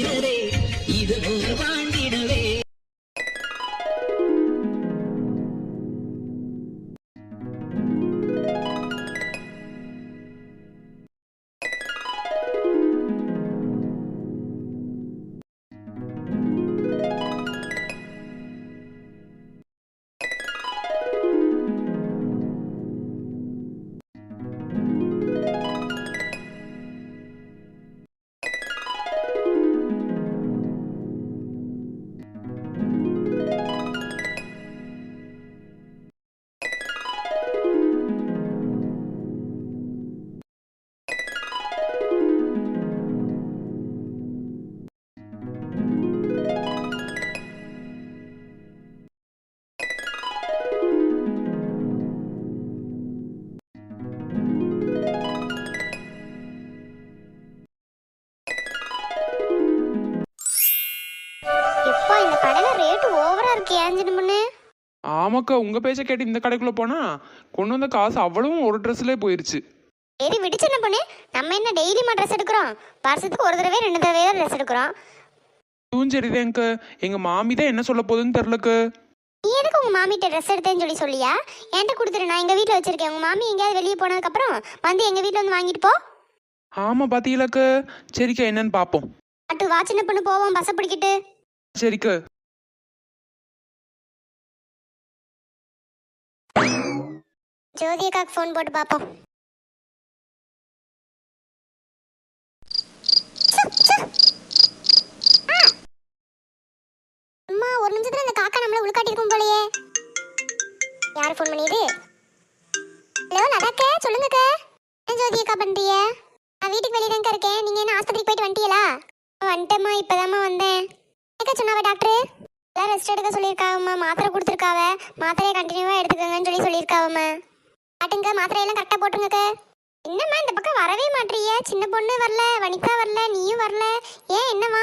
வீரரே இது இருக்கு ஏன் சின்ன பொண்ணு ஆமாக்கா உங்க பேச்ச கேட்டு இந்த கடைக்குள்ள போனா கொண்டு வந்த காசு அவ்வளவும் ஒரு ட்ரெஸ்லயே போயிருச்சு. சரி விடு சின்ன பொண்ணு? நம்ம என்ன டெய்லியுமா ட்ரெஸ் எடுக்கிறோம்? வருஷத்துக்கு ஒரு தடவை ரெண்டு தடவை தான் ட்ரெஸ் எடுக்கிறோம். இதுவும் சரிதான்க்கு எங்க மாமி தான் என்ன சொல்ல போகுதுன்னு தெரிலக்கு நீ எதுக்கு உங்க மாமிட்ட ட்ரெஸ் எடுத்தேன்னு சொல்லி சொல்லியா? என்கிட்ட கொடுத்துரு நான் எங்க வீட்ல வச்சிருக்கேன். உங்க மாமி எங்கேயாவது வெளியே போனதுக்கு அப்புறம் வந்து எங்க வீட்ல வந்து வாங்கிட்டு போ. ஆமா பாத்தீங்களாக்கு சரிக்கா என்னன்னு பாப்போம். அட்டு வா சின்ன பொண்ணு போவோம் பஸ்ஸை பிடிக்கிட்டு. சரிக்கா. ஜோதி அக்காக்கு ஃபோன் போட்டு பார்ப்போம் அம்மா ஒரு நிமிஷத்துல இந்த காக்கா நம்மள உள்காட்டி இருக்கும் போலயே. யார் ஃபோன் பண்ணியது? ஹலோ லதாக்கே சொல்லுங்கக்க. என்ன ஜோதி அக்கா பண்றீங்க? நான் வீட்டுக்கு வெளியே தாங்க இருக்கேன். நீங்க என்ன ஆஸ்பத்திரிக்கு போயிட்டு வந்துட்டீங்களா? வந்துட்டேம்மா இப்பதாம்மா வந்தேன். என்ன சொன்னாவ டாக்டர்? எல்லாம் ரெஸ்ட் எடுக்க சொல்லியிருக்காவம்மா. மாத்திரை கொடுத்துருக்காவ. மாத்திரையை கண்டினியூவாக எடுத்துக்கோங்கன்னு சொல்லி சொல்லியிருக்காவம்மா. ஆட்டுங்க மாத்திரையெல்லாம் கரெக்டாக போட்டுருங்கக்க என்னம்மா இந்த பக்கம் வரவே மாட்டீங்க சின்ன பொண்ணு வரல வனிதா வரல நீயும் வரல. ஏன் என்னம்மா?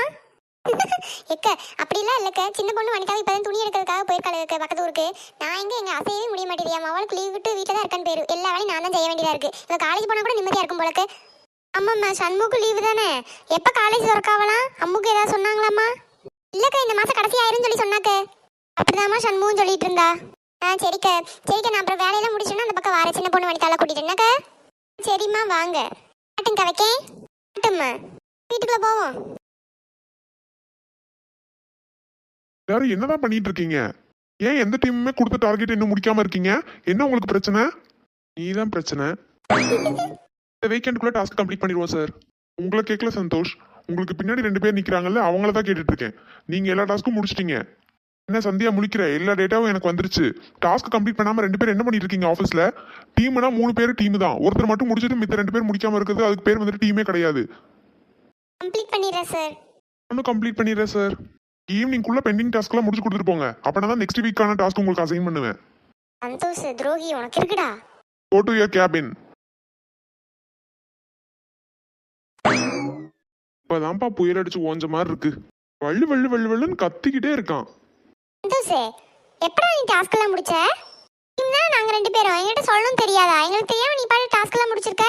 எக்க அப்படிலாம் இல்லைக்க. சின்ன பொண்ணு வனிதாவை இப்போ துணி எடுக்கிறதுக்காக போயிருக்காள் பக்கத்து ஊருக்கு நான் எங்கே எங்கள் அசையவே முடிய மாட்டேதியா அவளுக்கு லீவ் விட்டு வீட்டில் தான் இருக்கான்னு பேர். எல்லா வேலையும் நான் தான் செய்ய வேண்டியதாக இருக்குது இப்போ காலேஜ் போனால் கூட நிம்மதியாக இருக்கும் போலக்கு. ஆமாம்மா சண்முக்கு லீவு தானே. எப்போ காலேஜ் திறக்காவலாம் அம்முக்கு ஏதாவது சொன்னாங்களாம்மா? இல்லைக்கா இந்த மாதம் கடைசி ஆயிரும்னு சொல்லி சொன்னாக்க. அப்படிதாம்மா சண்முகம் சொல்லிட்டு இருந்தா. ஆ சரிக்கா. சரிக்கா நான் அப்புறம் வேலையெல்லாம் முடிச்சோன்னா அந்த பக்கம் வார சின்ன பொண்ணு வனிதால கூட்டிட்டு. என்னக்கா? சரிம்மா வாங்க. ஆட்டுங்க வைக்கேன். ஆட்டும்மா. வீட்டுக்குள்ள போவோம். எல்லாரும் என்னதான் பண்ணிட்டு இருக்கீங்க ஏன் எந்த டீமுமே கொடுத்த டார்கெட் இன்னும் முடிக்காம இருக்கீங்க? என்ன உங்களுக்கு பிரச்சனை? நீதான் பிரச்சனை. இந்த வீக்கெண்டுக்குள்ள டாஸ்க் கம்ப்ளீட் பண்ணிடுவோம் சார் உங்களை கேட்கல சந்தோஷ். உங்களுக்கு பின்னாடி ரெண்டு பேர் நிக்கிறாங்கல்ல அவங்கள தான் கேட்டுட்டு இருக்கேன் நீங்க எல்லா டாஸ்க்கும் முடிச்சிட்டீங்க. என்ன சந்தியா முழிக்கிற? எல்லா டேட்டாவும் எனக்கு வந்துருச்சு. டாஸ்க் கம்ப்ளீட் பண்ணாம ரெண்டு பேர் என்ன பண்ணிட்டு இருக்கீங்க ஆஃபீஸ்ல டீம்னா மூணு பேர் டீம் தான். ஒருத்தர் மட்டும் முடிச்சிட்டு மித்த ரெண்டு பேர் முடிக்காம இருக்கிறது அதுக்கு பேர் வந்துட்டு டீமே கிடையாது. கம்ப்ளீட் பண்ணிடுறேன் சார் ஒன்றும் கம்ப்ளீட் பண்ணிடுறேன் சார் ஈவினிங்குள்ள பெண்டிங் டாஸ்க்லாம் முடிச்சு கொடுத்துட்டு போங்க. அப்பனா தான் நெக்ஸ்ட் வீக்கான டாஸ்க் உங்களுக்கு அசைன் பண்ணுவேன். சந்தோஷ் துரோகி உனக்கு இருக்குடா. கோ டு யர் கேபின் இப்பதான்ப்பா புயல் அடிச்சு ஓஞ்ச மாதிரி இருக்கு. வள்ளு வள்ளு வள்ளு வள்ளுன்னு கத்திக்கிட்டே இருக்கான். சந்தோஷ் எப்படா நீ டாஸ்க் எல்லாம் முடிச்ச? டீம் தான் நாங்க ரெண்டு பேரும். என்கிட்ட சொல்லணும் தெரியாதா? எங்களுக்கு தெரியாம நீ பாட்டு டாஸ்க் எல்லாம் முடிச்சிருக்க?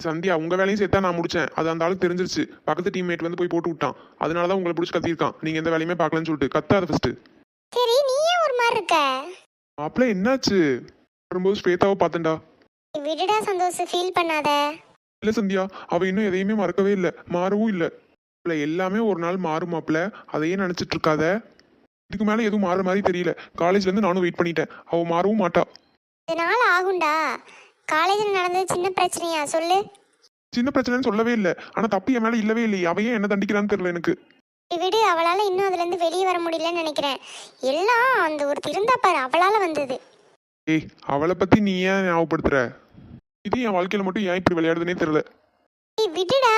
சந்தியா உங்க வேலையும் சேர்த்தா நான் முடிச்சேன். அது அந்த ஆளுக்கு தெரிஞ்சிருச்சு. பக்கத்து டீம்மேட் வந்து போய் போட்டு விட்டான். அதனால தான் உங்களை பிடிச்சி கத்திருக்கான் நீங்க எந்த வேலையுமே பார்க்கலன்னு சொல்லிட்டு கத்தாத ஃபர்ஸ்ட் சரி நீ ஏன் ஒரு மாதிரி இருக்க. மாப்பிள்ள என்னாச்சு? வரும்போது ஸ்வேதாவை பார்த்தேன்டா. விடுடா சந்தோஷ் ஃபீல் பண்ணாத. இல்ல சந்தியா அவ இன்னும் எதையுமே மறக்கவே இல்ல. மாறவும் இல்ல. இல்ல எல்லாமே ஒரு நாள் மாறும் மாப்பிள்ள. அதையே நினைச்சிட்டு இருக்காத. இதுக்கு மேல எதுவும் மாறுற மாதிரி தெரியல. காலேஜ்ல இருந்து நானும் வெயிட் பண்ணிட்டேன். அவ மாறவும் மாட்டா. இதனால ஆகும்டா. காலேஜில் நடந்தது சின்ன பிரச்சனையா? சொல்லு. சின்ன பிரச்சனைன்னு சொல்லவே இல்ல. ஆனா தப்பு என் மேல இல்லவே இல்லை அவையே என்ன தண்டிக்கிறான்னு தெரியல எனக்கு. விடு அவளால இன்னும் அதுல இருந்து வெளியே வர முடியலன்னு நினைக்கிறேன். எல்லாம் அந்த ஒரு இருந்தா பாரு அவளால வந்தது. ஏய் அவளை பத்தி நீ ஏன் ஞாபகப்படுத்துற? இது என் வாழ்க்கையில மட்டும் ஏன் இப்படி விளையாடுதுன்னே தெரியல. ஏய் விடுடா.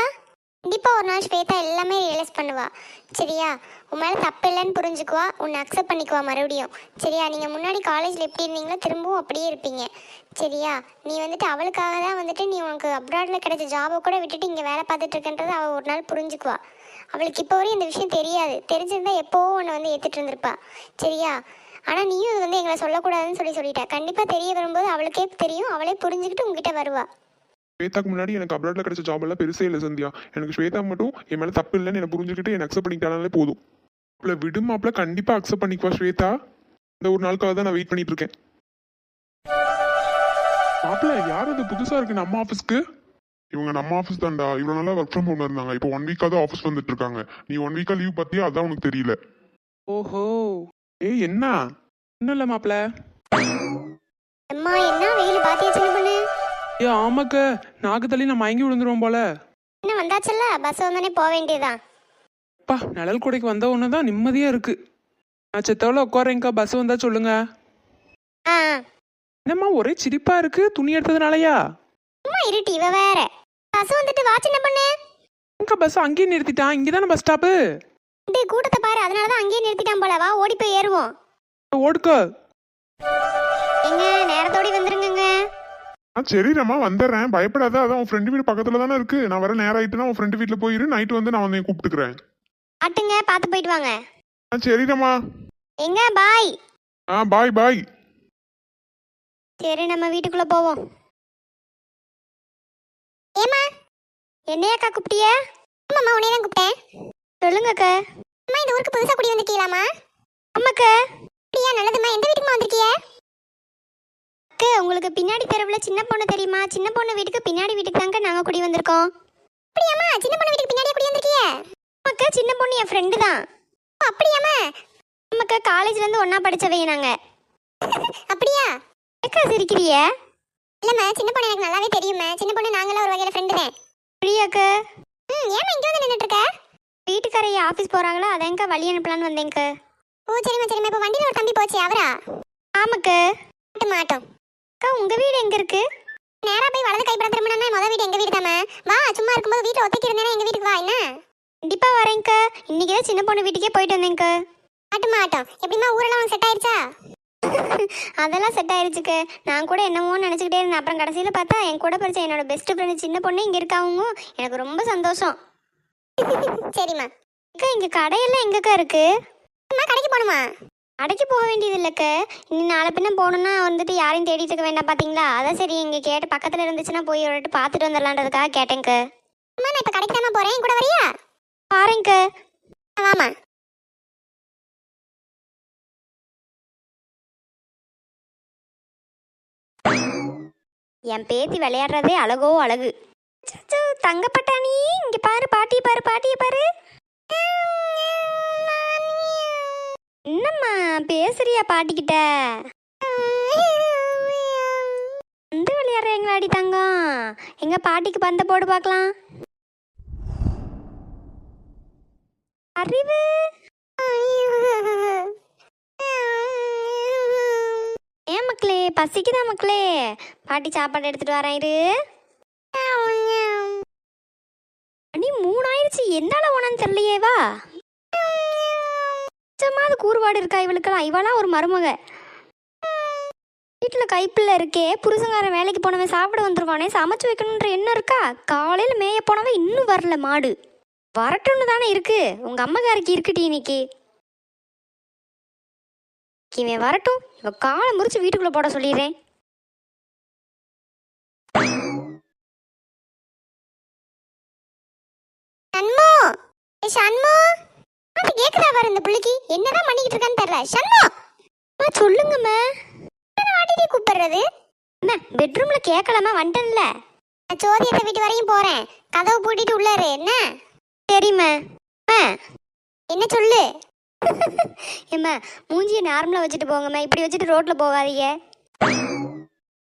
கண்டிப்பா ஒரு நாள் ஸ்வேதா எல்லாமே ரியலைஸ் பண்ணுவா. சரியா? உன் மேல தப்பு இல்லைன்னு புரிஞ்சுக்குவா. உன்னை அக்செப்ட் பண்ணிக்குவா மறுபடியும். சரியா? நீங்க முன்னாடி காலேஜ்ல எப்படி இருந்தீங்களோ திரும்பவும் அப்படியே இருப்பீங்க. சரியா? நீ வந்துட்டு அவளுக்காக தான் வந்துட்டு நீ உனக்கு அப்ராட்ல கிடைச்ச ஜாபை கூட விட்டுட்டு இங்க வேலை பார்த்துட்டு இருக்கன்றது அவள் ஒரு நாள் புரிஞ்சுக்குவா. அவளுக்கு இப்போ வரையும் இந்த விஷயம் தெரியாது. தெரிஞ்சிருந்தா எப்போவோ உன்னை வந்து ஏத்துட்டு இருந்திருப்பா. சரியா? ஆனா நீயும் இது வந்து எங்களை சொல்லக்கூடாதுன்னு சொல்லி சொல்லிட்ட. கண்டிப்பா தெரிய வரும்போது அவளுக்கே தெரியும். அவளே புரிஞ்சுக்கிட்டு உங்ககிட்ட வருவா. ஸ்வேதாக்கு முன்னாடி எனக்கு அப்ராட்ல கிடைச்ச ஜாப் எல்லாம் பெருசே இல்லை சந்தியா. எனக்கு ஸ்வேதா மட்டும் என் மேல தப்பு இல்லைன்னு எனக்கு புரிஞ்சுக்கிட்டு என்ன அக்செப்ட் பண்ணிக்கிட்டாலே போதும். மாப்பிள்ள விடு மாப்பிள்ள கண்டிப்பா அக்செப்ட் பண்ணிக்குவா ஸ்வேதா. இந்த ஒரு நாளுக்காக தான் நான் வெயிட் பண்ணிட்டு இருக்கேன். மாப்பிள்ள யார் அது புதுசா இருக்கு நம்ம ஆஃபீஸ்க்கு இவங்க நம்ம ஆஃபீஸ் தான்டா. இவ்வளவு நாளா ஒர்க் ஃப்ரம் ஹோம்ல இருந்தாங்க. இப்போ ஒன் வீக்கா தான் ஆஃபீஸ் வந்துட்டு இருக்காங்க. நீ ஒன் வீக்கா லீவ் பார்த்தியா? அதான் உனக்கு தெரியல. ஓஹோ. ஏய் என்ன? ஒன்றும் இல்லை மாப்பிள்ள அம்மா என்ன வெயில் பாத்தியா சின்ன பொண்ணு? ஏ ஆமாக்க. நாக்கு தள்ளி நான் மயங்கி விழுந்துருவோம் போல. என்ன வந்தாச்சுல்ல? பஸ் வந்தோடனே போக வேண்டியதுதான். அப்பா நிழல் கொடைக்கு வந்த ஒன்று தான் நிம்மதியா இருக்கு. நான் செத்தவள உட்காரேங்க்கா பஸ் வந்தா சொல்லுங்க. ஆ என்னம்மா ஒரே சிரிப்பா இருக்கு. துணி எடுத்ததுனாலயா? அம்மா இருட்டி இவ வேற. பஸ் வந்துட்டு வா சின்ன பொண்ணு? எங்க பஸ் அங்கேயே நிறுத்திட்டான் இங்கே தானே பஸ் ஸ்டாப்பு டேய் கூட்டத்தை பாரு. அதனால தான் அங்கேயே நிறுத்திட்டான் போல. வா ஓடி போய் ஏறுவோம். ஓடுக்கோ. எங்க நேரத்தோடி வந்துருங்கங்க. ஆ சரி ரமா வந்துடுறேன். பயப்படாத. அதான் உன் ஃப்ரெண்டு வீடு பக்கத்துல தானே இருக்கு. நான் வர நேரம் ஆயிட்டுனா உன் ஃப்ரெண்டு வீட்டுல போயிரு. நைட்டு வந்து நான் வந்து கூப்பிட்டுக்கிறேன். ஆட்டுங்க பார்த்து போயிட்டு வாங்க. ஆ சரி ரமா எங்க? பாய். ஆ பாய் பாய். சரி நம்ம வீட்டுக்குள்ள போவோம். ஏமா என்னையாக்கா கூப்பிட்டிய? ஆமாம்மா உன்னைய தான் கூப்பிட்டேன். சொல்லுங்கக்கா. அம்மா இந்த ஊருக்கு புதுசா குடி வந்திருக்கீங்களாம்மா ஆமாக்கா அப்படியா நல்லதும்மா. எந்த வீட்டுக்குமா வந்திருக்கீங்க உங்களுக்கு பின்னாடி தெருவில் சின்ன பொண்ணு தெரியுமா? சின்ன பொண்ணு வீட்டுக்கு பின்னாடி வீட்டுக்கு தாங்க நாங்கள் குடி வந்திருக்கோம். அப்படியாம்மா சின்ன பொண்ணு வீட்டுக்கு பின்னாடியே குடி வந்திருக்கீங்க அக்கா சின்ன பொண்ணு என் ஃப்ரெண்டு தான். ஓ, அப்படியாம்மா நமக்கு காலேஜ்ல இருந்து ஒண்ணா நாங்கள் நாங்க. அப்படியா? எக்கா சிரிக்கிறிய? இல்லம்மா சின்ன பொண்ணு எனக்கு நல்லாவே தெரியுமா சின்ன பொண்ணு நாங்களாம் ஒரு வகையில ஃப்ரெண்டு தான். அப்படியாக்கா? ம் ஏமா இங்கே வந்து நின்னுட்டு இருக்க? வீட்டுக்காரைய போகிறாங்களோ போறாங்களா அதான்க்கா வழி அனுப்பலான்னு வந்தேங்க ஓ சரிம்மா சரிம்மா. இப்போ வண்டியில் ஒரு தம்பி போச்சு அவரா? ஆமாக்கா. மாட்டோம். அக்கா உங்க வீடு எங்க இருக்கு? நேரா போய் வலது கைப்பட திரும்பினா முத வீடு எங்க வீடு தானே வா சும்மா இருக்கும்போது வீட்டுல ஒத்தைக்கு இருந்தேன்னா எங்க வீட்டுக்கு வா என்ன? கண்டிப்பா வரேன்க்கா இன்னைக்கு தான் சின்ன பொண்ணு வீட்டுக்கே போயிட்டு வந்தேன்க்கா மாட்டோம் மாட்டோம் எப்படிமா ஊரெல்லாம் செட் ஆயிடுச்சா அதெல்லாம் செட் ஆயிருச்சுக்கு நான் கூட என்னமோ நினச்சிக்கிட்டே இருந்தேன். அப்புறம் கடைசியில் பார்த்தா என் கூட படிச்ச என்னோட பெஸ்ட் ஃப்ரெண்டு சின்ன பொண்ணு இங்கே இருக்காவும். எனக்கு ரொம்ப சந்தோஷம். சரிம்மா. அக்கா இங்கே கடையெல்லாம் எங்கக்கா இருக்கு? கடைக்கு போகணுமா? கடைக்கு போக வேண்டியது இல்லைக்க இனி நாளை பின்ன போகணுன்னா வந்துட்டு யாரையும் தேடிட்டு இருக்க வேண்டாம் பார்த்தீங்களா அதான் சரி இங்கே கேட்டு பக்கத்தில் இருந்துச்சுன்னா போய் ஒரு பார்த்துட்டு வந்துடலான்றதுக்காக கேட்டேங்க்க அம்மா நான் இப்போ கடைக்கு தானே போகிறேன் கூட வரியா? பாருங்க வாமா என் பேத்தி விளையாடுறதே அழகோ அழகு. தங்கப்பட்டாணி. இங்க பாரு பாட்டி பாரு பாட்டியை பாரு. பேசுறியா பாட்டிக்கிட்ட? வந்து விளையாடுறீங்களாடி தங்கம். எங்க பாட்டிக்கு பந்த போடு பார்க்கலாம். அறிவு? ஏன் மக்களே பசிக்குதா மக்களே? பாட்டி சாப்பாடு எடுத்துட்டு வரேன் இரு. அடி மூணாயிருச்சு. எந்தால போனான்னு தெரியலையே வா. கொஞ்சமாவது கூறுபாடு இருக்கா இவளுக்கெல்லாம்? இவளாம் ஒரு மருமக. வீட்டில் கைப்பில் இருக்கே புருஷங்காரன் வேலைக்கு போனவன் சாப்பிட வந்துருவானே சமைச்சு வைக்கணுன்ற எண்ணம் இருக்கா? காலையில் மேய போனவன் இன்னும் வரல மாடு. வரட்டும்னு தானே இருக்கு. உங்க அம்மகாரிக்கு இருக்குடி இன்னைக்கு. இவன் வரட்டும். இவ காலை முறிச்சு வீட்டுக்குள்ள போட சொல்லிடுறேன். சண்மு சண்மு அது கேக்குதா பாரு இந்த புள்ளைக்கு? என்னதான் பண்ணிக்கிட்டு இருக்கான்னு தெரியல. சண்மு அம்மா சொல்லுங்கம்மா. வாட்டிட்டே கூப்பிடுறது? அம்மா பெட்ரூம்ல கேட்கலாமா வந்துட்டேன்ல. நான் சோதியத்தை வீட்டு வரையும் போறேன். கதவு பூட்டிட்டு உள்ளாரு என்ன? சரிம்மா. அம்மா என்ன சொல்லு? ஏம்மா மூஞ்சியை நார்மலாக வச்சுட்டு போங்கம்மா. இப்படி வச்சுட்டு ரோட்டில் போகாதீங்க.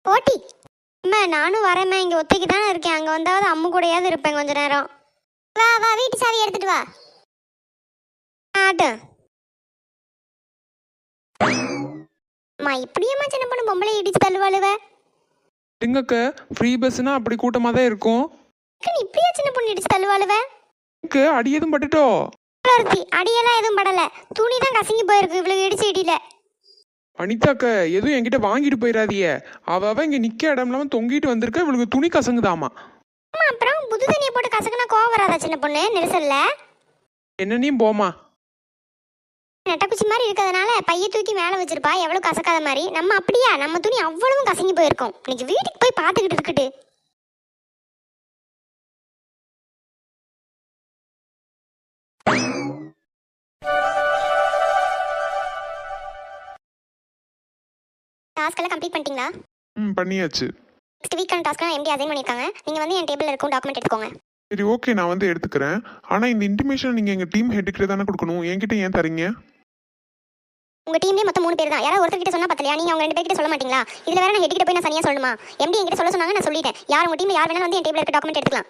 போட்டி. அம்மா நானும் வரேம்மா. இங்கே ஒத்தைக்கு தானே இருக்கேன். அங்கே வந்தாவது அம்மு கூடையாவது இருப்பேன் கொஞ்ச நேரம். வா வா வீட்டு சாவி எடுத்துட்டு வா. ஆட்டும் அம்மா இப்படியேம்மா சின்ன பொண்ணு பொம்பளை இடிச்சு தள்ளுவாளுவ? எங்கக்க ஃப்ரீ பஸ்னா அப்படி கூட்டமாக தான் இருக்கும் நீ இப்படியா சின்ன பொண்ணு இடிச்சு தள்ளுவாளுவ? எனக்கு அடி எதுவும் பட்டுட்டோ? ஒருத்தி அடியெல்லாம் எதுவும் படல. துணி தான் கசங்கி போயிருக்கு இவ்வளவு இடிச்சு இடியில. அனிதாக்க எதுவும் என்கிட்ட வாங்கிட்டு போயிடாதீய அவ அவ இங்க நிக்க இடம் இல்லாம தொங்கிட்டு வந்திருக்க இவளுக்கு துணி கசங்குதாமா? அம்மா அப்புறம் புது தண்ணியை போட்டு கசக்குனா கோவம் வராதா சின்ன பொண்ணு நெரிசல்ல? என்னன்னையும் போமா நெட்டக்குச்சி மாதிரி இருக்கிறதுனால பைய தூக்கி மேலே வச்சிருப்பா. எவ்வளோ கசக்காத மாதிரி. நம்ம அப்படியா? நம்ம துணி அவ்வளவும் கசங்கி போயிருக்கோம். இன்னைக்கு வீட்டுக்கு போய் பார்த்துக்கிட்டு இருக்கட்டு. டாஸ்க்கெல்லாம் கம்ப்ளீட் பண்ணிட்டீங்களா? ம் பண்ணியாச்சு. நெக்ஸ்ட் வீக்கான டாஸ்க்லாம் எம்டி அசைன் பண்ணியிருக்காங்க நீங்கள் வந்து என் டேபிளில் இருக்கும் டாக்குமெண்ட் எடுத்துக்கோங்க. சரி ஓகே நான் வந்து எடுத்துக்கிறேன். ஆனால் இந்த இன்டிமேஷன் நீங்கள் எங்கள் டீம் ஹெட்டுக்கிட்ட தானே கொடுக்கணும்? என்கிட்ட ஏன் தரீங்க உங்கள் டீம்லேயே மொத்தம் மூணு பேர் தான். யாராவது ஒருத்தர் கிட்ட சொன்னா பத்தலையா? நீங்கள் அவங்க ரெண்டு பேர்கிட்ட சொல்ல மாட்டீங்களா? இதில் வேற நான் ஹெட் கிட்ட போய் நான் சரியா சொல்லணுமா? எம்டி என்கிட்ட சொல்ல சொன்னாங்க நான் சொல்லிட்டேன். யார் உங்கள் டீமில் யார் வேணாலும் வந்து என் டேபிள் இருக்க டாக்குமெண்ட் எடுத்துக்கலாம்.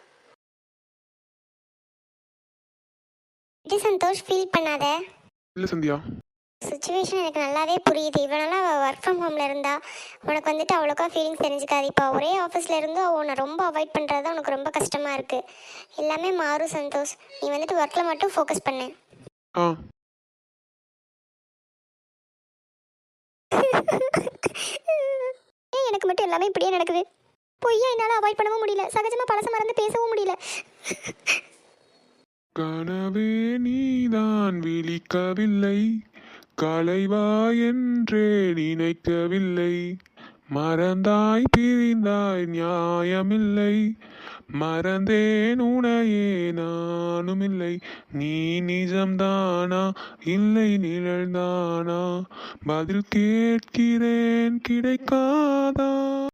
இது சந்தோஷ் ஃபீல் பண்ணாத. இல்லை சந்தியா. சுச்சுவேஷன் எனக்கு நல்லாவே புரியுது. இவ்வளோ நாள் ஒர்க் ஃப்ரம் ஹோமில் இருந்தா உனக்கு வந்துட்டு அவ்வளோக்கா ஃபீலிங்ஸ் தெரிஞ்சுக்காது. இப்போ ஒரே ஆஃபீஸில் இருந்து அவள் உன்னை ரொம்ப அவாய்ட் பண்ணுறது தான் உனக்கு ரொம்ப கஷ்டமாக இருக்குது எல்லாமே மாறும் சந்தோஷ். நீ வந்துட்டு ஒர்க்கில் மட்டும் ஃபோக்கஸ் பண்ணு. ஏன் எனக்கு மட்டும் எல்லாமே இப்படியே நடக்குது. பொய்யா என்னால் அவாய்ட் பண்ணவும் முடியல. சகஜமாக பழச மறந்து பேசவும் முடியல. கனவே நீதான் விழிக்கவில்லை. கலைவா என்றே நினைக்கவில்லை. மறந்தாய் பிரிந்தாய் நியாயமில்லை. மறந்தேன் உனையே நானுமில்லை. நீ நிஜம்தானா? இல்லை நிழல்தானா? பதில் கேட்கிறேன் கிடைக்காதா?